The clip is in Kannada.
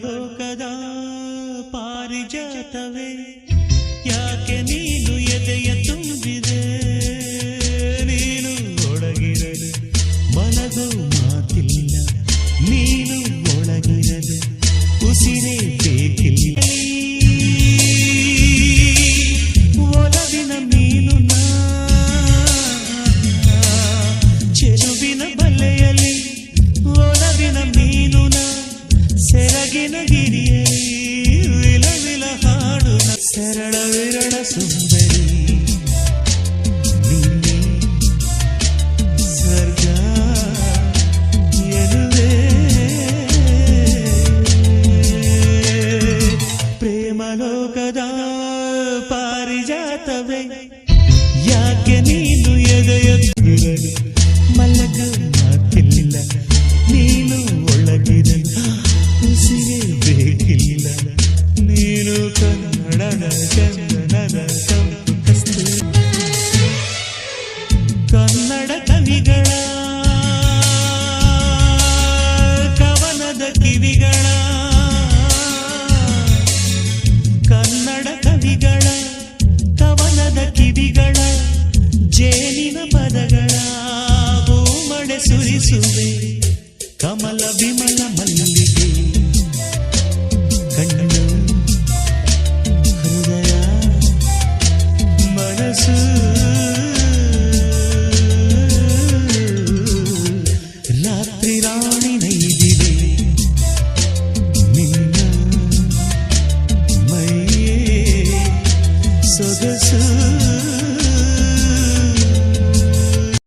कदा पारि ಸೆರಗಿನ ಗಿರಿಯಲ್ಲಿ ವಿಲ ವಿಲ ಹಾಡು ಸರಳ ವಿರಳ ಸುಂದರಿ. ಕೃತಿಗಳ ಜೇನಿನ ಪದಗಳ ಓಮಡೆ ಸುರಿಸುವೆ ಕಮಲ ವಿಮಲ ಮಲ್ಲಿಗೆ ಕಣ್ಣು ಹೃದಯ ಮನಸ್ಸು